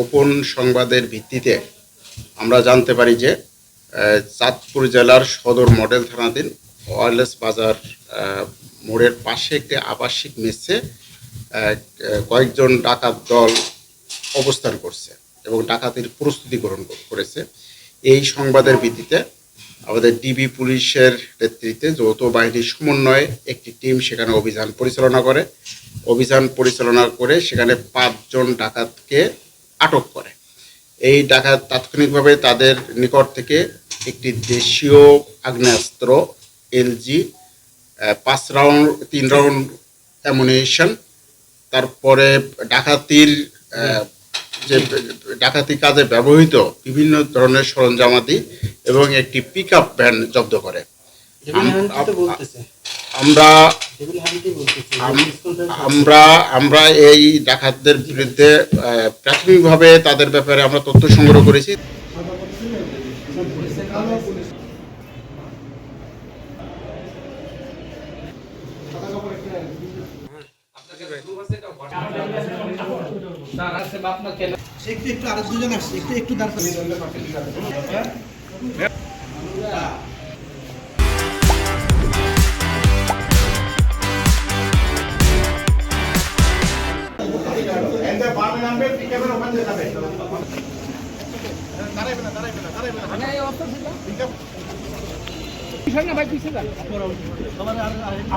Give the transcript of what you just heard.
গোপন সংবাদের ভিত্তিতে আমরা জানতে পারি যে চাঁদপুর জেলার সদর মডেল থানাধীন ওয়ারলেস বাজার মোড়ের পাশে একটি আবাসিক মেসে কয়েকজন ডাকাত দল অবস্থান করছে এবং ডাকাতির প্রস্তুতি গ্রহণ করেছে। এই সংবাদের ভিত্তিতে আমাদের ডিবি পুলিশের নেতৃত্বে যৌথ বাহিনীর সমন্বয়ে একটি টিম সেখানে অভিযান পরিচালনা করে। অভিযান পরিচালনা করে সেখানে পাঁচজন ডাকাতকে আটক করে। এই ডাকাত তাৎক্ষণিকভাবে তাদের নিকট থেকে একটি দেশীয় আগ্নেয়াস্ত্র এলজি পাঁচ রাউন্ড তিন রাউন্ড অ্যামুনিশন তারপরে ডাকাতির যে ডাকাতি কাজে ব্যবহৃত বিভিন্ন ধরনের সরঞ্জামাদি এবং একটি পিক আপ ভ্যান জব্দ করে। আমরা আমরা আমরা এই ডাকাতদের বিরুদ্ধে আহ, প্রাথমিকভাবে তাদের ব্যাপারে আমরা তথ্য সংগ্রহ করেছি। একটু একটু আরও দুজন আসছে একটু একটু দাঁড় এটা বামে নামবে পিকআপের ওখান দিয়ে যাবে। দাঁড়াইবে না দাঁড়াইবে না দাঁড়াইবে না এই অবস্থা ছিল। পিকআপ পিছনে ভাই পিছনে যান।